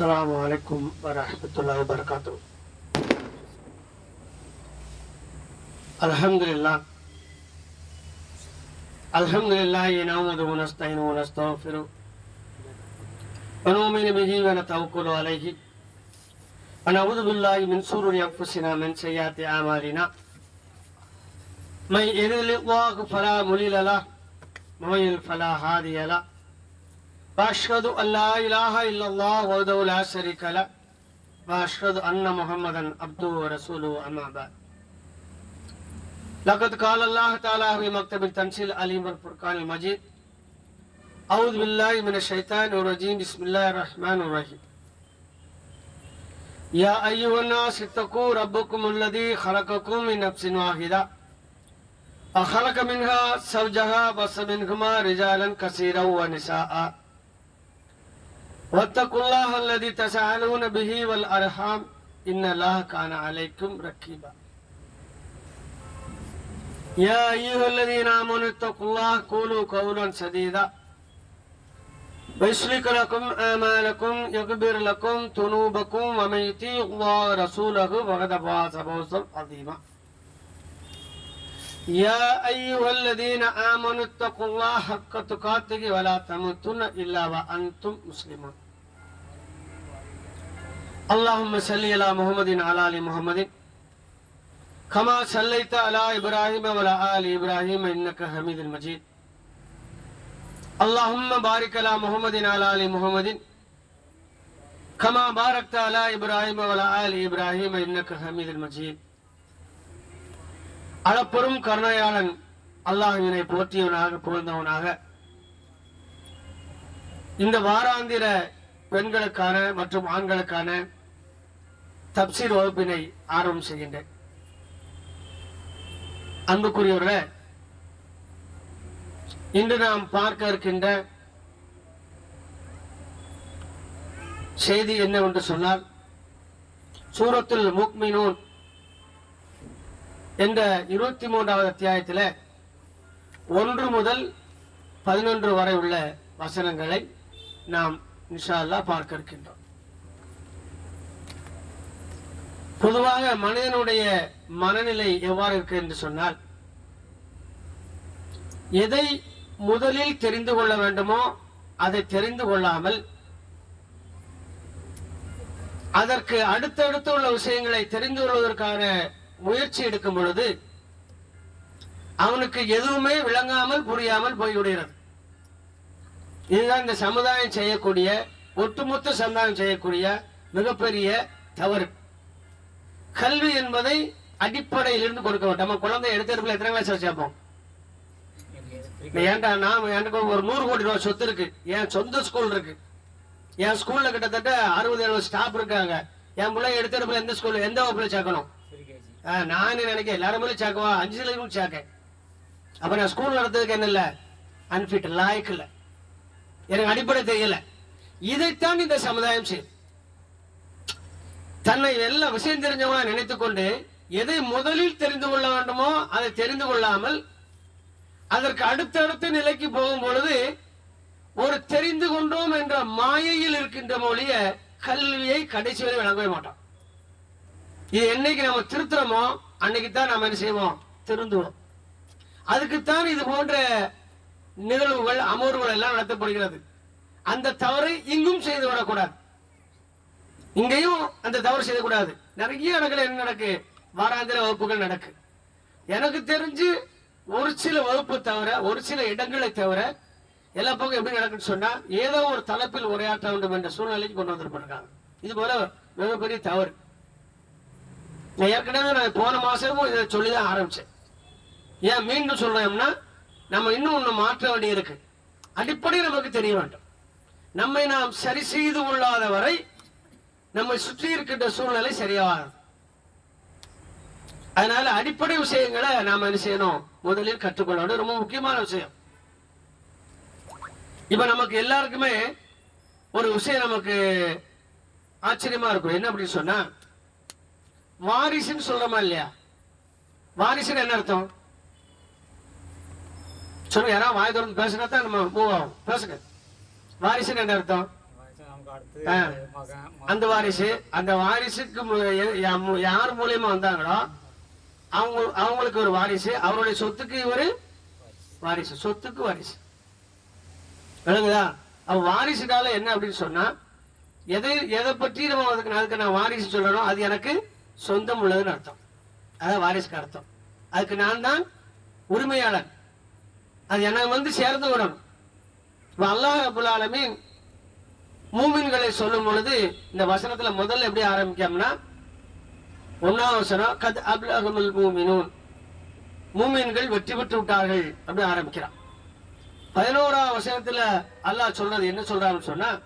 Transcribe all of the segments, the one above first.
السلام عليكم ورحمة الله وبركاته. الحمد لله. الحمد لله نعمده ونستعينه ونستغفره ونؤمن به ونتوكل عليه. ونعوذ بالله من شرور أنفسنا من سيئات أعمالنا. من يضلل الله فلا مضل له ومن يضلل فلا هادي له. وأشهد أن لا إله إلا الله وحده لا شريك له. وأشهد أن محمدا عبده ورسوله أما بعد. لقد قال الله تعالى في مكتب التنزيل العليم والفرقان المجيد أعوذ بالله من الشيطان الرجيم بسم الله الرحمن الرحيم. يا أيها الناس اتقوا ربكم الذي خلقكم من نفس واحدة. وخلق منها زوجها بس منهما رجالا كثيرا ونساء. واتقوا الله الذي تساءلون به والأرحام إن الله كان عليكم رقيبا يا أيها الذين آمنوا اتقوا الله قولوا قولا سديدا. ويسلك لكم آمالكم يغفر لكم ذنوبكم ومن يطيع الله ورسوله فقد فاز فوزا عظيما. يا أيها الذين آمنوا اتقوا الله حق تقاته ولا تموتن إلا وأنتم مسلمون. اللهم صل على محمد وعلى آل محمد كما صليت على إبراهيم وعلى آل إبراهيم إنك حميد مجيد اللهم بارك على محمد وعلى آل محمد كما باركت على إبراهيم وعلى آل إبراهيم إنك حميد مجيد அளப்பெரும் கருணையாளன் அல்லாஹுவினை போற்றியவனாக புகழ்ந்தவனாக இந்த வாராந்திர பெண்களுக்கான மற்றும் ஆண்களுக்கான தப்சீர் வகுப்பினை ஆரம்பம் செய்கின்றேன் அன்புக்குரியவர்களே இன்று நாம் பார்க்க இருக்கின்ற செய்தி என்னவென்று சொன்னால் சூரத்தில் முக்மினூன் என்ற இருபத்தி மூன்றாவது அத்தியாயத்தில் ஒன்று முதல் பதினொன்று வரை உள்ள வசனங்களை நாம் இன்ஷா பார்க்க இருக்கின்றோம். பொதுவாக மனிதனுடைய மனநிலை எவ்வாறு இருக்கு என்று சொன்னால் எதை முதலில் தெரிந்து கொள்ள வேண்டுமோ அதை தெரிந்து கொள்ளாமல் அதற்கு அடுத்தடுத்து உள்ள விஷயங்களை தெரிந்து கொள்வதற்கான முயற்சி எடுக்கும் பொழுது அவனுக்கு எதுவுமே விளங்காமல் புரியாமல் போய்விடுகிறது. இதுதான் இந்த சமுதாயம் செய்யக்கூடிய ஒட்டுமொத்த சமுதாயம் செய்யக்கூடிய மிகப்பெரிய தவறு. கல்வி என்பதை அடிப்படையில் இருந்து கொடுக்க நம்ம குழந்தை எடுத்த எத்தனை கிளாஸ் வச்சிருப்போம் ஏன்டா நான் எனக்கு ஒரு நூறு கோடி ரூபாய் சொத்து இருக்கு. என் சொந்த ஸ்கூல் இருக்கு. என் ஸ்கூல்ல கிட்டத்தட்ட அறுபது எழுபது ஸ்டாஃப் இருக்காங்க. என் பிள்ளை எடுத்த எந்த ஸ்கூல் எந்த வகுப்புல சேர்க்கணும்? ஆ, நான் நினைக்க எல்லாருமே சேர்க்கவா? அஞ்சு லட்சம் சேர்க்க அப்ப நான் ஸ்கூல் நடத்துறதுக்கு என்ன இல்ல? அன்பிட் லாய்க்கு இல்ல. எனக்கு அடிப்படை தெரியல. இதைத்தான் இந்த சமுதாயம் செய்யும் தன்னை எல்லா விஷயம் தெரிஞ்சவங்க நினைத்துக் கொண்டு எதை முதலில் தெரிந்து கொள்ள வேண்டுமோ அதை தெரிந்து கொள்ளாமல் அதற்கு அடுத்தடுத்த நிலைக்கு போகும் பொழுது ஒரு தெரிந்து கொண்டோம் என்ற மாயையில் இருக்கின்ற மொழிய கல்வியை கடைசி வரை விளங்கவே மாட்டோம். இது என்னைக்கு நம்ம திருத்துறோமோ அன்னைக்கு தான் நம்ம என்ன செய்வோம்? திருந்துவோம். அதுக்குத்தான் இது போன்ற நிகழ்வுகள் அமர்வுகள் எல்லாம் நடத்தப்படுகிறது. அந்த தவறை இங்கும் செய்து விடக்கூடாது. இங்கேயும் அந்த தவறு செய்யக்கூடாது. நிறைய இடத்துல என்ன நடக்கு? வாராந்திர வகுப்புகள் நடக்கு. எனக்கு தெரிஞ்சு ஒரு சில வகுப்பு தவிர ஒரு சில இடங்களை தவிர எல்லா பக்கம் எப்படி நடக்குன்னு சொன்னா ஏதோ ஒரு தலைப்பில் உரையாற்ற வேண்டும் என்ற சூழ்நிலைக்கு கொண்டு வந்திருப்பாங்க இது போல மிகப்பெரிய தவறு. நான் ஏற்கனவே நான் போன மாசமும் இதை சொல்லி தான் ஆரம்பிச்சேன். ஏன் மீண்டும் சொல்றோம்னா நம்ம இன்னும் ஒண்ணு மாற்ற வேண்டியிருக்கு. அடிப்படை நமக்கு தெரிய வேண்டும். நம்மை நாம் சரி செய்து கொள்ளாத வரை நம்ம சுற்றி இருக்கின்ற சூழ்நிலை சரியாகாது அதனால அடிப்படை விஷயங்களை நாம என்ன செய்யணும்? முதலில் கற்றுக்கொள்ள வேண்டும் ரொம்ப முக்கியமான விஷயம். இப்ப நமக்கு எல்லாருக்குமே ஒரு விஷயம் நமக்கு ஆச்சரியமா இருக்கும். என்ன அப்படின்னு சொன்னா வாரிசுன்னு சொல்றோமா இல்லையா? வாரிசுன்னு என்ன அர்த்தம்? சொல்லுங்க யாராவது வாய் திறந்து பேசுனா தான் நம்ம மூவ் ஆகும். பேசுங்க. வாரிசுன்னு என்ன அர்த்தம் நமக்கு அடுத்து ஆ. மகன் அந்த வாரிசு அந்த வாரிசுக்கு யார் மூலியமா வந்தாங்களோ அவங்க அவங்களுக்கு ஒரு வாரிசு அவருடைய சொத்துக்கு இவரு வாரிசு சொத்துக்கு வாரிசு. விளங்குதா? அவ வாரிசுனால என்ன அப்படின்னு சொன்னா எதை எதை பற்றி நம்ம அதுக்கு அதுக்கு நான் வாரிசு சொல்லணும் அது எனக்கு சொந்தம் உள்ளதுன்னு அர்த்தம். அதான் வாரிசுக்கு அர்த்தம். அதுக்கு நான் தான் உரிமையாளர் அது எனக்கு வந்து சேர்ந்து விடணும் இப்ப அல்லாஹ் ரபுல் ஆலமீன் மூமின்களை சொல்லும் பொழுது இந்த வசனத்துல முதல்ல எப்படி ஆரம்பிக்கோம்னா ஒன்னாம் வசனம் கத் அப்லகமுல் மூமினூன். மூமின்கள் வெற்றி பெற்று விட்டார்கள் அப்படி ஆரம்பிக்கிறான். பதினோராம் வசனத்துல அல்லாஹ் சொல்றது என்ன சொல்றான்னு சொன்னா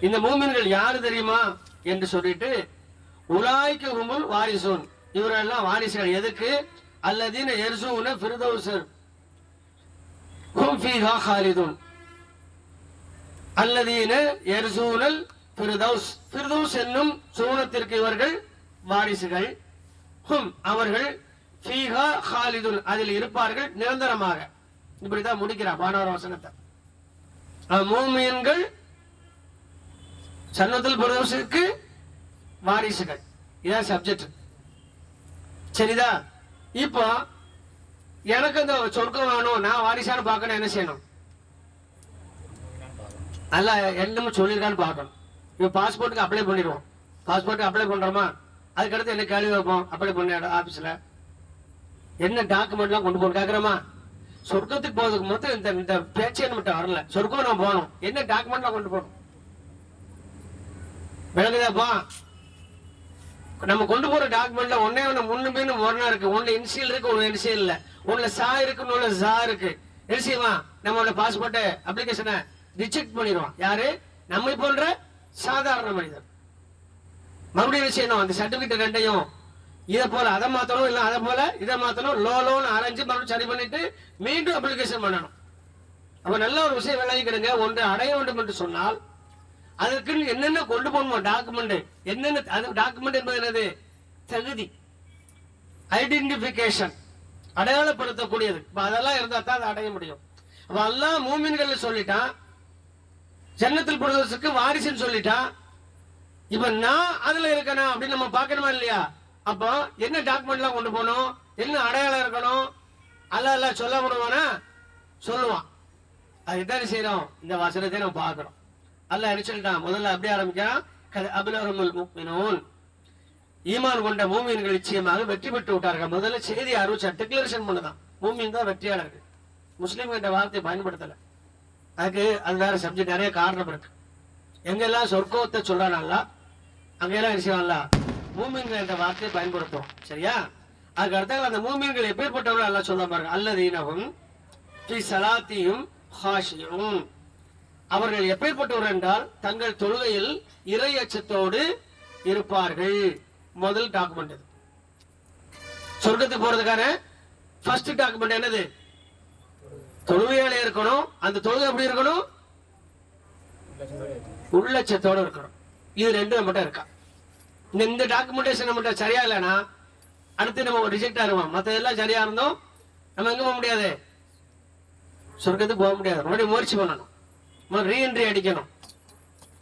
இந்த மூமின்கள் யாரு தெரியுமா? என்று சொல்லிட்டு உலாய்க்கு ஹுமுல் வாரிசூன். இவரெல்லாம் வாரிசுகள். எதுக்கு? அல்லதீன எர்சூன ஃபிர்தௌசர் ஹும் ஃபீஹா ஹாலிதுன். அல்லதீன எர்சூனல் பிரதௌஸ் பிரதௌஸ் என்னும் சூனத்திற்கு இவர்கள் வாரிசுகள். ஹும் அவர்கள் ஃபீஹா ஹாலிதுன் அதில் இருப்பார்கள் நிரந்தரமாக. இப்படிதான் முடிக்கிறார் பானவர வசனத்தை. மூமியன்கள் சன்னத்தில் பிரதோஷத்துக்கு வாரிசுகள். இதான் சப்ஜெக்ட் சரிதா? இப்போ எனக்கு அந்த சொர்க்கம் வேணும் நான் வாரிசான பார்க்கணும் என்ன செய்யணும்? அதெல்லாம் என்னமோ சொல்லியிருக்கான்னு பார்க்கணும். இப்போ பாஸ்போர்ட்டுக்கு அப்ளை பண்ணிடுவோம். பாஸ்போர்ட்டுக்கு அப்ளை பண்றோமா? அதுக்கடுத்து என்ன கேள்வி வைப்போம்? அப்ளை பண்ண ஆபீஸ்ல என்ன டாக்குமெண்ட்லாம் கொண்டு போகணும் கேட்குறோமா சொர்க்கத்துக்கு போறதுக்கு மொத்தம் இந்த இந்த பேச்சே நம்மகிட்ட வரல. சொர்க்கம் நம்ம போகணும். என்ன டாக்குமெண்ட்லாம் கொண்டு போகணும்? விளங்குதாப்பா நம்ம கொண்டு போற டாக்குமெண்ட்ல ஒன்னே ஒன்று முன்னு பின்னு ஒன்னா இருக்கு. ஒண்ணு இன்சியல் இருக்கு ஒன்னு இன்சியல் இல்ல. ஒண்ணுல சா இருக்கு ஒண்ணுல சா இருக்கு. என்ன செய்வான் நம்மளோட பாஸ்போர்ட் அப்ளிகேஷனை ரிஜெக்ட் பண்ணிடுவான். யாரு? நம்மை போன்ற சாதாரண மனிதன் மறுபடியும் என்ன செய்யணும்? அந்த சர்டிபிகேட் ரெண்டையும் இதை போல அதை மாத்தணும் இல்ல அதை போல இதை மாத்தணும் லோ லோன் அரைஞ்சு மறுபடியும் சரி பண்ணிட்டு மீண்டும் அப்ளிகேஷன் பண்ணணும். அப்ப நல்ல ஒரு விஷயம் விளங்கிக்கிடுங்க. ஒன்று அடைய வேண்டும் என்று சொன்னால் அதற்கு என்னென்ன கொண்டு போகணுமோ டாக்குமெண்ட் என்னென்ன அது டாக்குமெண்ட் என்பது என்னது? தகுதி. ஐடென்டிபிகேஷன் அடையாளப்படுத்தக்கூடியது. இப்ப அதெல்லாம் இருந்தா தான் அதை அடைய முடியும். அப்ப எல்லாம் மூமின்கள் சொல்லிட்டான் ஜன்னத்தில் பிரதோஷத்துக்கு வாரிசுன்னு சொல்லிட்டான் இப்ப நான் அதுல இருக்கணும் அப்படின்னு நம்ம பார்க்கணுமா இல்லையா? அப்போ என்ன டாக்குமெண்ட்லாம் கொண்டு போகணும்? என்ன அடையாளம் இருக்கணும்? அல்ல அல்ல சொல்ல முடியுமானா சொல்லுவான். அதுதான் செய்யறோம் இந்த வசனத்தை நம்ம பார்க்கிறோம் அல்ல என்ன முதல்ல அப்படியே ஆரம்பிக்கிறான். கது மூமினோன் ஈமான் கொண்ட மூமியன்கள் நிச்சயமாக வெற்றி பெற்று விட்டார்கள். முதல்ல செய்தி அறிவிச்சா டிக்ளரேஷன் பண்ணதான். மூமியன் தான் வெற்றியாளர்கள். முஸ்லீம் என்ற வார்த்தையை பயன்படுத்தலை. அதுக்கு அது வேற சப்ஜெக்ட் நிறைய காரணம் இருக்கு. எங்கெல்லாம் சொர்க்கத்தை சொல்றானல்ல அங்கெல்லாம் என்ன செய்வான்ல மூமின்கள் என்ற வார்த்தையை பயன்படுத்தும். சரியா? அதுக்கு அடுத்த அந்த மூமின்கள் எப்பேற்பட்டவர்கள் எல்லாம் சொல்ல பாருங்க அல்லதீனவும் சலாத்தியும் ஹாஷியும் அவர்கள் எப்பேற்பட்டவர் என்றால் தங்கள் தொழுகையில் இறை அச்சத்தோடு இருப்பார்கள். முதல் டாக்குமெண்ட் சொர்க்கத்துக்கு போறதுக்கான ஃபர்ஸ்ட் டாக்குமெண்ட் என்னது? தொழுகையாளே இருக்கணும். அந்த தொழுகை எப்படி இருக்கணும்? உள்ளச்சத்தோட இருக்கணும். இது ரெண்டு நம்மகிட்ட இருக்கா? இந்த இந்த டாக்குமெண்டேஷன் நம்மகிட்ட சரியா இல்லைன்னா அடுத்து நம்ம ரிஜெக்ட் ஆகிருவோம் மற்றதெல்லாம் சரியா இருந்தோம் நம்ம எங்க போக முடியாது? சொர்க்கத்துக்கு போக முடியாது. மறுபடியும் முயற்சி பண்ணணும். ரீஎன்ட்ரி அடிக்கணும்.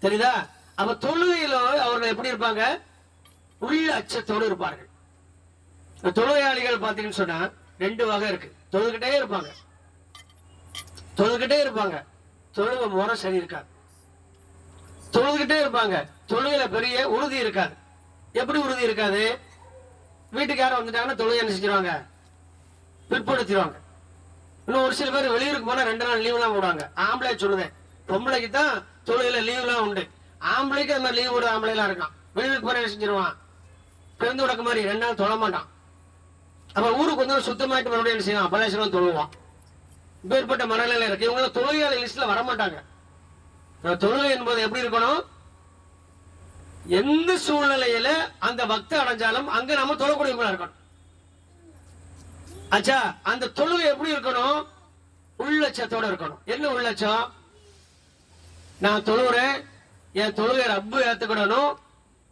தெரியுதா? அப்ப தொழுகையில அவர்கள் எப்படி இருப்பாங்க? உள்ள அச்சத்தோடு இருப்பார்கள் தொழுகையாளிகள் பாத்தீங்கன்னு சொன்னா ரெண்டு வகை இருக்கு. தொழுகிட்டே இருப்பாங்க. தொழுகிட்டே இருப்பாங்க. தொழுக முறை சரி இருக்காது. தொழுதுகிட்டே இருப்பாங்க. தொழுகையில பெரிய உறுதி இருக்காது. எப்படி உறுதி இருக்காது? வீட்டுக்கு யாரும் வந்துட்டாங்கன்னா தொழுகை என்ன செஞ்சிருவாங்க பிற்படுத்திடுவாங்க இன்னும் ஒரு சில பேர் வெளியூருக்கு போனா ரெண்டு நாள் லீவ்லாம் போடுவாங்க. ஆம்பளை சொல்லுவேன். பொம்பளைக்கு தான் தொழுகையில லீவ்லாம் உண்டு. ஆம்பளைக்கு அந்த மாதிரி லீவ் விடுற ஆம்பளைலாம் இருக்கான். வெளியூருக்கு போற என்ன செஞ்சிருவான்? பிறந்து விடக்க மாதிரி ரெண்டு நாள் தொழ மாட்டான். அப்ப ஊருக்கு வந்து சுத்தமாயிட்டு மறுபடியும் என்ன செய்வான்? பலேசனம் தொழுவான். இப்பேற்பட்ட மனநிலை இருக்கு. இவங்க தொழுகையாளி லிஸ்ட்ல வர மாட்டாங்க இந்த தொழுகை என்பது எப்படி இருக்கணும்? எந்த சூழ்நிலையில அந்த பக்தி அடைஞ்சாலும் அங்க நம்ம தொழக்கூடியவங்களா இருக்கணும். அச்சா அந்த தொழுகை எப்படி இருக்கணும்? உள்ளச்சத்தோட இருக்கணும். என்ன உள்ளச்சம் நான் தொழுகிறேன் என் தொழுகை ரப்பு ஏத்துக்கிடணும்.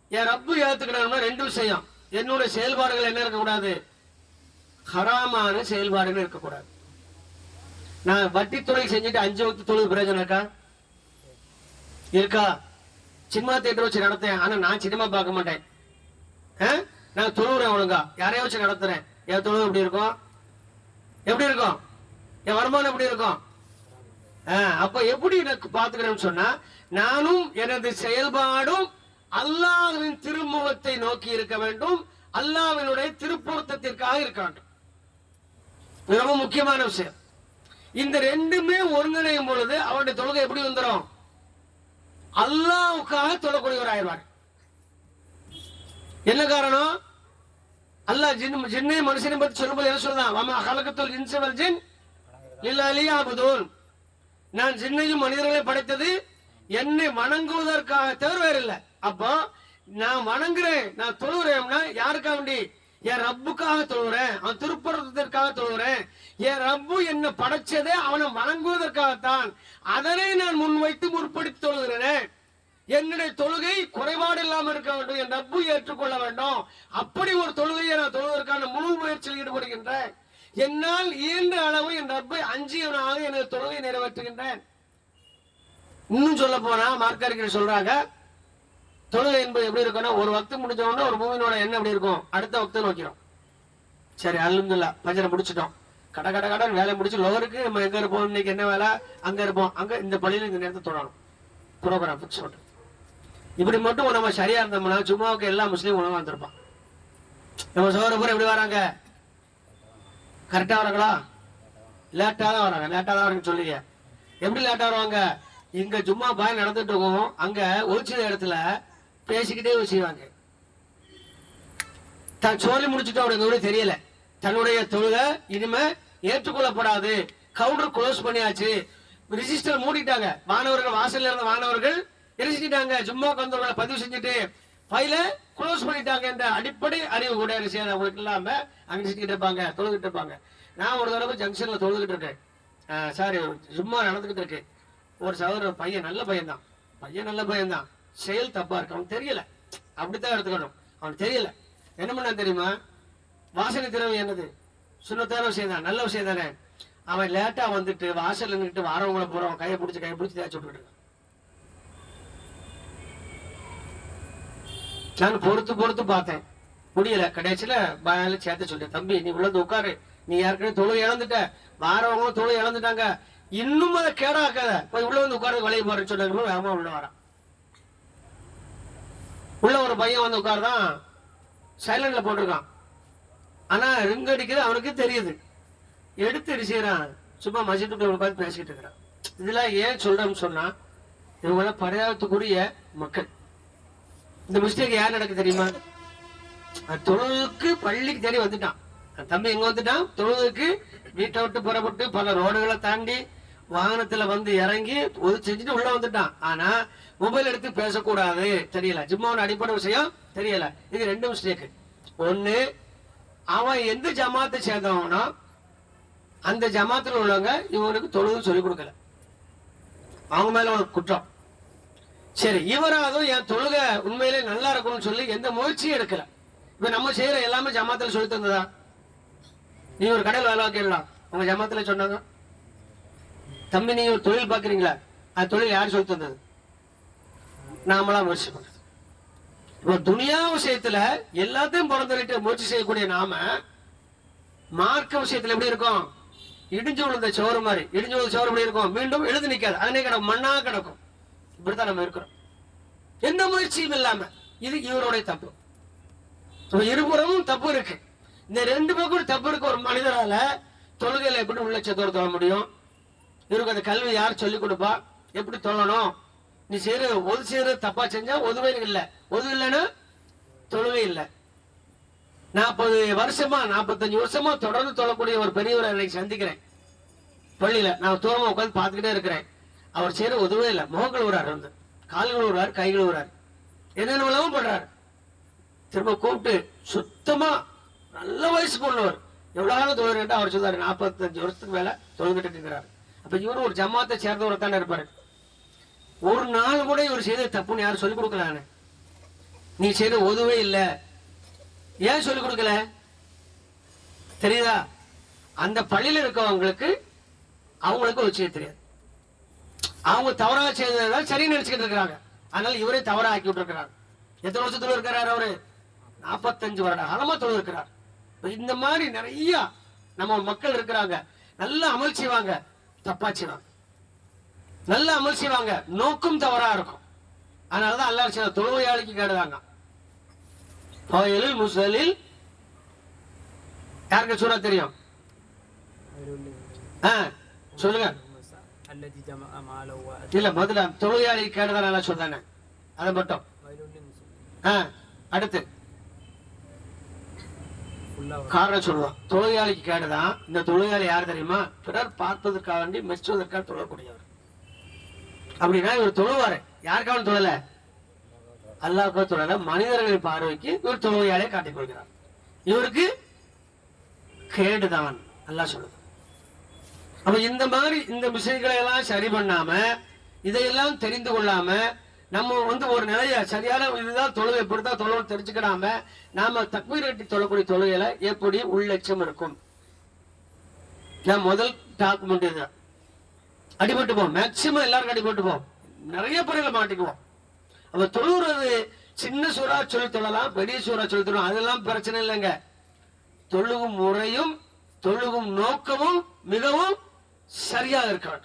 என் ரப்பு ஏத்துக்கிடணும்னா ரெண்டு விஷயம். என்னுடைய செயல்பாடுகள் என்ன இருக்கக்கூடாது? ஹராமான செயல்பாடுகள் இருக்கக்கூடாது. நான் வட்டி தொழில் செஞ்சுட்டு அஞ்சு வகுத்து தொழில் பிரயோஜனம் இருக்கா? இருக்கா? சினிமா தேட்டர் வச்சு நடத்தேன். ஆனா நான் சினிமா பார்க்க மாட்டேன். ஆ? நான் தொழுகிறேன் ஒழுங்கா. யாரையும் வச்சு நடத்துறேன்? என் தொழுவு எப்படி இருக்கும்? எப்படி இருக்கும்? என் வருமானம் எப்படி இருக்கும்? அப்ப எப்படி எனக்கு பாத்துக்கிறேன்னு சொன்னா நானும் எனது செயல்பாடும் அல்லாவின் திருமுகத்தை நோக்கி இருக்க வேண்டும். அல்லாவினுடைய திருப்பொருத்தத்திற்காக இருக்க வேண்டும். ரொம்ப முக்கியமான விஷயம். இந்த ரெண்டுமே ஒருங்கிணையும் பொழுது அவருடைய தொழுகை எப்படி வந்துடும் அல்லாவுக்காக தொழக்கூடியவர் ஆயிடுவார். என்ன காரணம்? அல்லாஹ் ஜின் ஜின்னை மனுஷனை பத்தி சொல்லும்போது என்ன சொல்றான்? வமா கலக்கத்தோல் இன்சவல் ஜின் லில்லாலியாபுதூன். நான் ஜின்னையும் மனிதர்களை படைத்தது என்னை வணங்குவதற்காக தவிர வேற இல்லை அப்போ நான் வணங்குறேன் நான் தொழுகிறேன்னா யாருக்காக வேண்டி என் ரப்புக்காக தொழுகிறேன் அவன் திருப்பரத்திற்காக தொழுகிறேன் என் ரப்பு என்ன படைச்சதே அவனை வணங்குவதற்காகத்தான். அதனை நான் முன்வைத்து முற்படுத்தி தொழுகிறேன். என்னுடைய தொழுகை குறைபாடு இல்லாமல் இருக்க வேண்டும். என் ரப்பு ஏற்றுக்கொள்ள வேண்டும். அப்படி ஒரு தொழுகையை நான் தொழுவதற்கான முழு முயற்சியில் ஈடுபடுகின்றேன். என்னால் இயன்ற அளவு என் ரப்பை அஞ்சியவனாக எனது தொழுகை நிறைவேற்றுகின்றேன். இன்னும் சொல்ல போனா மார்க்கறிஞர் சொல்றாங்க தொழுகை என்பது எப்படி இருக்கும்னா ஒரு வக்து முடிஞ்ச உடனே ஒரு மூவினோட எண்ணம் எப்படி இருக்கும்? அடுத்த வக்து நோக்கிறோம் சரி அல்ஹம்துலில்லாஹ் பஜனை முடிச்சிட்டோம். கட கட கடன் வேலை முடிச்சு லோகருக்கு நம்ம எங்க இருப்போம்? இன்னைக்கு என்ன வேலை? அங்க இருப்போம். அங்க இந்த பள்ளியில இந்த நேரத்தை தொடரும் ப்ரோக்ராம் ஃபிக்ஸ் பண்ணுறது இப்படி மட்டும் நம்ம சரியா இருந்தோம்னா சும்மாவுக்கு எல்லா முஸ்லீம் உணவு வந்திருப்பான் நம்ம சோறு பூரா எப்படி வராங்க? கரெக்டா வராங்களா? லேட்டா தான் வராங்க. லேட்டா தான் வராங்க சொல்லுங்க. எப்படி லேட்டா வருவாங்க? இங்க சும்மா பாய் நடந்துட்டு இருக்கோம். அங்க ஒழிச்ச இடத்துல பேசிக்கிட்டே செய்வாங்க. தான் சோழி முடிச்சுட்டு அவருக்கு தெரியல. தன்னுடைய தொழுகை இனிமே ஏற்றுக்கொள்ளப்படாது. கவுண்டர் க்ளோஸ் பண்ணியாச்சு. ரிஜிஸ்டர் மூடிட்டாங்க. மாணவர்கள் வாசல்ல இருந்த மாணவர்கள் என்ன சும்மா வந்தவர்களை பதிவு செஞ்சுட்டு ஃபைல க்ளோஸ் பண்ணிட்டாங்க என்ற அடிப்படை அறிவு கூட விஷயம் அவங்களுக்கு இல்லாம அங்க செஞ்சுட்டு இருப்பாங்க தொழுதுகிட்டு இருப்பாங்க. நான் ஒரு தடவை ஜங்ஷன்ல தொழுதுகிட்டு இருக்கேன். சாரி சும்மா நடந்துகிட்டு இருக்கு. ஒரு சகோதரர் பையன் நல்ல பையன் தான் பையன் நல்ல பையன் தான் செயல் தப்பா இருக்கு. அவனுக்கு தெரியல. அப்படித்தான் எடுத்துக்கணும். அவனுக்கு தெரியல. என்ன பண்ண தெரியுமா? வாசனை திறமை என்னது? சுண்ணத்தான விஷயம் தான் நல்ல விஷயம் தானே அவன் லேட்டா வந்துட்டு வாசல்ல நின்றுட்டு வரவங்களை போறவன் கையை பிடிச்சி கையை பிடிச்சி தேய்ச்சி விட்டுட்டு நான் பொறுத்து பொறுத்து பார்த்தேன். முடியல. கடைசியில பாயால சேர்த்து சொல்லிட்டேன். தம்பி நீ உள்ளது உட்காரு. நீ ஏற்கனவே தொழில் இழந்துட்ட. வாரவங்களும் தொழில் இழந்துட்டாங்க. இன்னும் அதை கேடாக்காத. போய் உள்ள வந்து உட்கார்ந்து வளைய போறேன்னு சொன்னாங்க. வேகமா உள்ள வரான். உள்ள ஒரு பையன் வந்து உட்கார்தான் சைலண்ட்ல போட்டிருக்கான். ஆனா ரிங் அடிக்குது அவனுக்கு தெரியுது. எடுத்து அடிச்சுக்கிறான் சும்மா மசிட்டுக்குள்ள உட்காந்து பேசிக்கிட்டு இருக்கிறான். இதெல்லாம் ஏன் சொல்றேன்னு சொன்னா இவங்க பரிதாபத்துக்குரிய மக்கள். இந்த மிஸ்டேக் யார் நடக்கு தெரியுமா? அஹ் தொழுவுக்கு பள்ளிக்கு தேடி வந்துட்டான். அந்த தம்பி எங்க வந்துட்டான்? தொழுவுக்கு வீட்டை விட்டு புறப்பட்டு பல ரோடுகளை தாண்டி வாகனத்துல வந்து இறங்கி ஒது செஞ்சுட்டு உள்ள வந்துட்டான். ஆனா மொபைல் எடுத்து பேசக்கூடாது. தெரியல. ஜிம்மாவோட அடிப்படை விஷயம் தெரியல. இது ரெண்டு மிஸ்டேக் ஒண்ணு அவன் எந்த ஜமாத்தை சேர்ந்தவனோ அந்த ஜமாத்துல உள்ளவங்க இவனுக்கு தொழுது சொல்லிக் கொடுக்கல. அவங்க மேல ஒரு குற்றம். சரி இவராதும் என் தொழுகை உண்மையிலே நல்லா இருக்கணும்னு சொல்லி எந்த முயற்சியும் எடுக்கல. இப்ப நம்ம செய்யற எல்லாமே ஜமாத்துல சொல்லி தந்ததா? நீ ஒரு கடையில் வேலை கேட்கலாம் உங்க ஜமாத்துல சொன்னாங்க. தம்பி நீங்க ஒரு தொழில் பாக்குறீங்களா அது தொழில் யார் சொல்லி தந்தது? நாமளா முயற்சி பண்றது இப்போ துனியா விஷயத்துல எல்லாத்தையும் பிறந்துட்டு முயற்சி செய்யக்கூடிய நாம மார்க்க விஷயத்துல எப்படி இருக்கும்? இடிஞ்சு விழுந்த சோறு மாதிரி இடிஞ்சு விழுந்த சோறு எப்படி இருக்கும்? மீண்டும் எழுந்து நிக்காது. அதனே கிடக்கும் மண்ணா கிடக்கும். இப்படித்தான் நம்ம இருக்கிறோம். எந்த முயற்சியும் இல்லாம இது இவருடைய தப்பு. இருபுறமும் தப்பு இருக்கு. இந்த ரெண்டு பக்கம் தப்பு இருக்கு ஒரு மனிதரால. தொழுகையில எப்படி உள்ள சத்தோடு தொழ முடியும்? இவருக்கு அந்த கல்வி யார் சொல்லிக் கொடுப்பா? எப்படி தொழணும்? நீ செய்யற ஒது செய்யற தப்பா செஞ்சா ஒதுவே இல்ல. ஒது இல்லைன்னா தொழுவே இல்லை. நாற்பது வருஷமா நாற்பத்தஞ்சு வருஷமா தொடர்ந்து தொழக்கூடிய ஒரு பெரியவரை இன்னைக்கு சந்திக்கிறேன். பள்ளியில நான் தூரமா உட்காந்து பார்த்துக்கிட்டே இருக்கிறேன். அவர் செய்யற உதவே இல்லை. முகங்கள் விடுறாரு வந்து. கால் கழுவுறாரு கை என்னென்ன என்னென்னலாம் பண்றாரு. திரும்ப கூப்பிட்டு சுத்தமா நல்ல வயசுக்கு உள்ளவர் எவ்வளவு காலம் தொழுகிறேன் அவர் சொல்றாரு நாற்பத்தஞ்சு வருஷத்துக்கு மேல தொழுகிட்டு இருக்கிறாரு. அப்ப இவரும் ஒரு ஜமாத்தை சேர்ந்தவர் தானே இருப்பாரு. ஒரு நாள் கூட இவர் செய்த தப்புன்னு யாரும் சொல்லிக் கொடுக்கலான்னு. நீ செய்த உதவே இல்லை. ஏன் சொல்லிக் கொடுக்கல? தெரியுதா? அந்த பள்ளியில இருக்கவங்களுக்கு அவங்களுக்கு ஒரு விஷயம் தெரியாது. அவங்க தவறாக செய்ததால் சரி நினைச்சுக்கிட்டு இருக்கிறாங்க. அதனால இவரே தவறா ஆக்கி விட்டுருக்கிறார். எத்தனை வருஷத்துல இருக்கிறார் அவரு? நாற்பத்தஞ்சு வருட காலமா தொழில் இருக்கிறார். இந்த மாதிரி நிறைய நம்ம மக்கள் இருக்கிறாங்க. நல்லா அமல் செய்வாங்க. தப்பா செய்வாங்க. நல்ல அமல் செய்வாங்க. நோக்கும் தவறா இருக்கும். அதனாலதான் அல்லா சில தொழுவையாளிக்கு கேடுதாங்க முசலில் யாருக்கு சொன்னா தெரியும்? சொல்லுங்க. இல்ல முதல்ல தொழுகையாளி கேடுதான் நல்லா சொன்னானே அதை மட்டும். அடுத்து. காரணம் சொல்லுவான் தொழுகையாளிக்கு கேடுதான் இந்த தொழுகையாளி யார் தெரியுமா? பிறர் பார்ப்பதற்காக வேண்டி மெச்சுவதற்காக தொழக்கூடியவர். அப்படின்னா இவர் தொழுவாரு. யாருக்காவது தொழல? அல்லாஹ்வுக்காக தொழல. மனிதர்களின் பார்வைக்கு இவர் தொழுவையாலே காட்டிக் கொள்கிறார். இவருக்கு கேடுதான். அல்லாஹ் சொல்லுது. அப்ப இந்த மாதிரி இந்த விஷயங்களை எல்லாம் சரி பண்ணாம இதையெல்லாம் தெரிந்து கொள்ளாம நம்ம வந்து ஒரு நிலைய சரியான இதுதான் தொழுவை எப்படிதான் தொழுகை தெரிஞ்சுக்கிடாம நாம தக்மீர் கட்டி தொழக்கூடிய தொழுகையில எப்படி உள்ளட்சம் இருக்கும்? நான் முதல் டாக்குமெண்ட் இதுதான் அடிபட்டுப்போம். மேக்சிமம் எல்லாருக்கும் அடிபட்டுப்போம். நிறைய பேர்ல மாட்டிக்குவோம். அவ தொழுகிறது சின்ன சூறா சொல்லி தொழலாம் பெரிய சூறா சொல்லி தொழலாம். அதெல்லாம் பிரச்சனை இல்லைங்க. தொழுகும் முறையும் தொழுகும் நோக்கமும் மிகவும் சரியாக இருக்க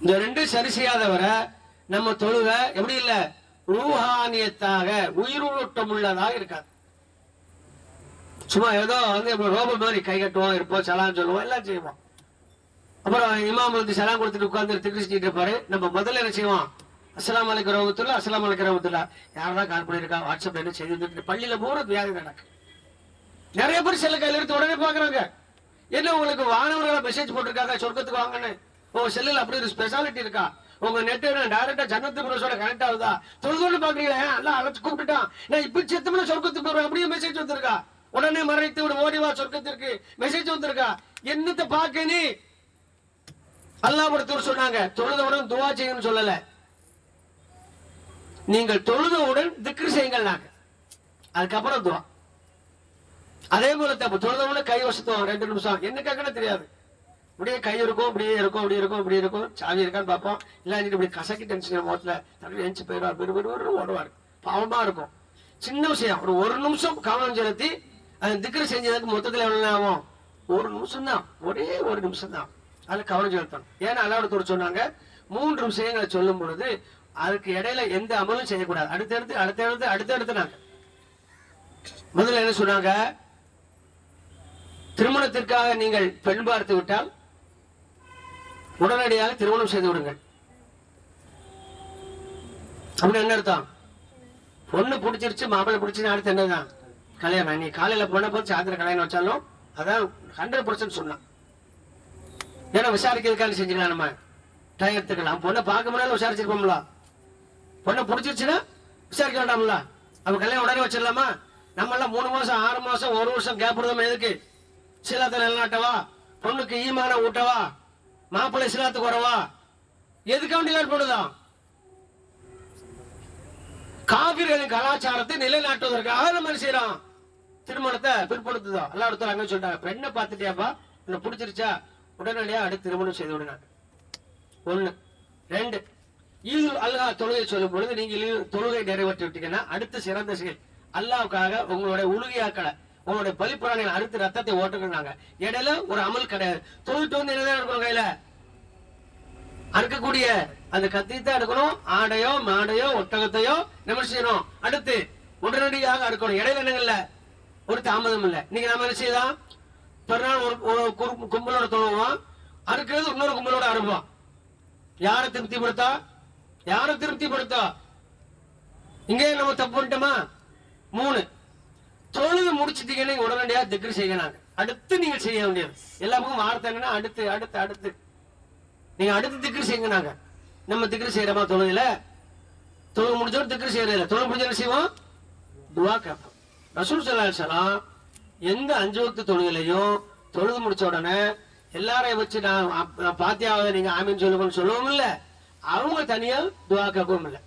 இந்த ரெண்டும் சரி செய்யாதவரை நம்ம தொழுக எப்படி இல்ல? ரூஹானியத்தாக உயிரூட்டம் உள்ளதாக இருக்காது. சும்மா ஏதோ வந்து ரோபோ மாதிரி கை கட்டுவோம் இருப்போம் சலான்னு சொல்லுவோம் எல்லாம் செய்வோம். அப்புறம் இமாம் செலாம் சலாம் கொடுத்துட்டு உட்கார்ந்து திருச்சிட்டு இருப்பாரு. நம்ம முதல்ல என்ன செய்வோம்? அஸ்லாம் அலைக்கு ரோகத்துல அஸ்லாம் அலைக்கு ரோகத்துல யாரெல்லாம் கால் பண்ணிருக்கா வாட்ஸ்அப் என்ன செய்து வந்துட்டு பள்ளியில போறது வியாதி நடக்கு. நிறைய பேர் செல்ல கையில எடுத்து உடனே பாக்குறாங்க என்ன உங்களுக்கு வானவர்களை மெசேஜ் போட்டிருக்காங்க? சொர்க்கத்துக்கு வாங்கன்னு. உங்க செல்லுல அப்படி ஒரு ஸ்பெஷாலிட்டி இருக்கா? உங்க நெட் டைரக்டா ஜன்னத்து புரோஸோட கனெக்ட் ஆகுதா? தொழுதோடு பாக்குறீங்களா எல்லாம் அழைச்சு கூப்பிட்டுட்டான். நான் இப்ப செத்தமுன சொர்க்கத்துக்கு போறேன். அப்படியே மெசேஜ் வந்திருக்கா? உடனே மறைத்து விடு. ஓடிவா சொர்க்கத்திற்கு. மெசேஜ் வந்திருக்கா? என்னத்தை பாக்க நீ? அல்லாஹ் ஒருத்தர் சொன்னாங்க தொழுதவுடன் துவா செய்யணும்னு சொல்லல. நீங்கள் தொழுதவுடன் திக்ரு செய்யுங்கள் நாங்க. அதுக்கப்புறம் துவா. அதே போல தப்பு தொழுதவுடன் கை வசத்துவோம் ரெண்டு நிமிஷம். என்ன கேட்கணும் தெரியாது. இப்படியே கை இருக்கும் இப்படியே இருக்கும் இப்படி இருக்கும் இப்படி இருக்கும். சாவி இருக்கான்னு பார்ப்போம். இல்லாட்டி இப்படி கசக்கி டென்ஷன் மோட்டில் தடவை எழுந்து போயிடுவார். பெரு பெரு ஓடுவார். பாவமா இருக்கும். சின்ன விஷயம். ஒரு ஒரு நிமிஷம் கவனம் செலுத்தி அந்த திக்ரு செஞ்சதுக்கு மொத்தத்தில் எவ்வளவு ஆகும்? ஒரு நிமிஷம் தான் ஒரே ஒரு நிமிஷம் தான் அதில் கவனம் செலுத்தணும். ஏன்னா அல்லாடத்தோடு சொன்னாங்க மூன்று விஷயங்களை சொல்லும் பொழுது அதுக்கு இடையில எந்த அமலும் செய்யக்கூடாது. அடுத்தடுத்து அடுத்தடுத்து அடுத்தடுத்து நாங்க. முதல்ல என்ன சொன்னாங்க? திருமணத்திற்காக நீங்கள் பெண் பார்த்து விட்டால் உடனடியாக திருமணம் செய்து விடுங்கள். அப்படி என்ன அர்த்தம்? பொண்ணு பிடிச்சிருச்சு மாப்பிள்ளை பிடிச்சு அடுத்து என்னதான்? கல்யாணம். நீ காலையில பொண்ணை போய் சாயந்தரம் கல்யாணம் வச்சாலும் அதான் ஹண்ட்ரட் பர்சன்ட் சொன்னான். ஏன்னா விசாரிக்கிறதுக்காக செஞ்சுக்கலாம் நம்ம. டைம் எடுத்துக்கலாம். பொண்ணை பார்க்க முடியாது விசாரிச்சிருப்போம்ல. பொண்ணை பிடிச்சிருச்சுன்னா விசாரிக்க வேண்டாம்ல. அவ கல்யாணம் உடனே வச்சிடலாமா? நம்ம எல்லாம் மூணு மாசம் ஆறு மாசம் ஒரு வருஷம் கேப் விடுதோம் எதுக்கு? சிலாத்தை நிலநாட்டவா? பொண்ணுக்கு ஈமான ஊட்டவா? மாப்பிள்ளை சிலாத்துக்கு வரவா? எதுக்காண்டி ஏற்படுதான் காவிரிகளின் கலாச்சாரத்தை நிலைநாட்டுவதற்காக நம்ம செய்யறோம் திருமணத்தை பிற்படுத்துதோ எல்லா இடத்துல அங்க சொல்றாங்க பெண்ணை பார்த்துட்டியாப்பா? உன்னை பிடிச்சிருச்சா? உடனடியா அடுத்து திருமணம் செய்து விடுனாங்க ஒண்ணு. ரெண்டு. ஈது அல்லாஹ் தொழுகை சொல்லும் பொழுது நீங்கள் தொழுகை நிறைவேற்றி விட்டீங்கன்னா அடுத்து சிறந்த செயல். அல்லாவுக்காக உங்களுடைய உலுகியாக்களை உங்களுடைய பலிப்புறாணிகள் அடுத்து ரத்தத்தை ஓட்டுக்கிறாங்க இடையில ஒரு அமல் கிடையாது. தொழுட்டு வந்து என்னதான் இருக்கணும் கையில? அறுக்கக்கூடிய அந்த கத்தி தான் எடுக்கணும். ஆடையோ மாடையோ ஒட்டகத்தையோ நம்ம செய்யணும்? அடுத்து உடனடியாக அறுக்கணும். இடையில என்னங்கல்ல ஒரு தாமதம் இல்ல. நீங்க நம்ம என்ன செய்யலாம்? பிறநாள் ஒரு கும்பலோட தொழுவோம். அறுக்கிறது இன்னொரு கும்பலோட அறுப்போம். யாரை திருப்திப்படுத்தா? யாரை திருப்திப்படுத்தா? இங்கே நம்ம தப்பு பண்ணிட்டோமா? மூணு. தொழுது முடிச்சிட்டீங்கன்னு உடனடியா திக்ரு செய்யணும் அடுத்து நீங்க செய்ய வேண்டியது. எல்லா பக்கம் வார்த்தை என்னன்னா அடுத்து அடுத்து அடுத்து. நீங்க அடுத்து திக்ரு செய்யுங்க நாங்க நம்ம திக்ரு செய்யறோமா தொழுதுல தொழுது முடிச்சோட திக்ரு செய்யறதில்ல. தொழுது முடிஞ்ச என்ன செய்வோம்? துவா கேட்போம். ரசூல் சல்லா சலாம் எந்த அஞ்சு வக்து தொழுகையிலையும் தொழுது முடிச்ச உடனே எல்லாரையும் வச்சு நான் அப்- பாத்தியாவது நீங்க ஆமீன் சொல்லுங்கன்னு சொல்லவும் இல்ல. அவங்க தனியா துவா கேட்கவும் இல்லை.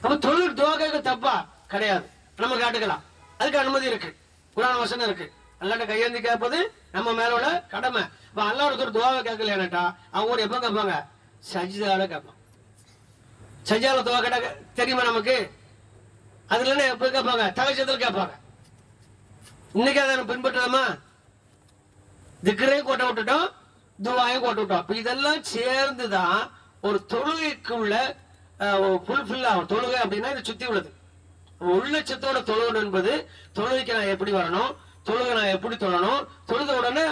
அப்ப தொழில் துவா கேட்க தப்பா? கிடையாது. நம்ம காட்டுக்கலாம். அதுக்கு அனுமதி இருக்கு. குரான் வசனம் இருக்கு. அல்லாட்ட கையேந்தி கேட்பது நம்ம மேல உள்ள கடமை. இப்ப அல்லா ஒருத்தர் துவாவை கேட்கலையானட்டா அவங்க எப்ப கேட்பாங்க? சஜிதால கேட்பாங்க சஜிதால துவா கேட்டா தெரியுமா நமக்கு? அதுல எப்ப கேட்பாங்க? தலைச்சத்தில் கேட்பாங்க. இன்னைக்கு அதை நம்ம பின்பற்றலாமா? திக்கரையும் கோட்டை விட்டுட்டோம் துவாயும் கோட்டை விட்டோம். அப்ப இதெல்லாம் சேர்ந்து தான் ஒரு தொழுகைக்குள்ள ஃபுல்ஃபில் ஆகும். தொழுகை அப்படின்னா இது சுத்தி உள்ளது. உள்ளச்சத்தோட தொழுகணும் என்பது தொழுகைக்கு நான் எப்படி வரணும்? தொழுகை நான் எப்படி தொழணும்? தொழுத உடனே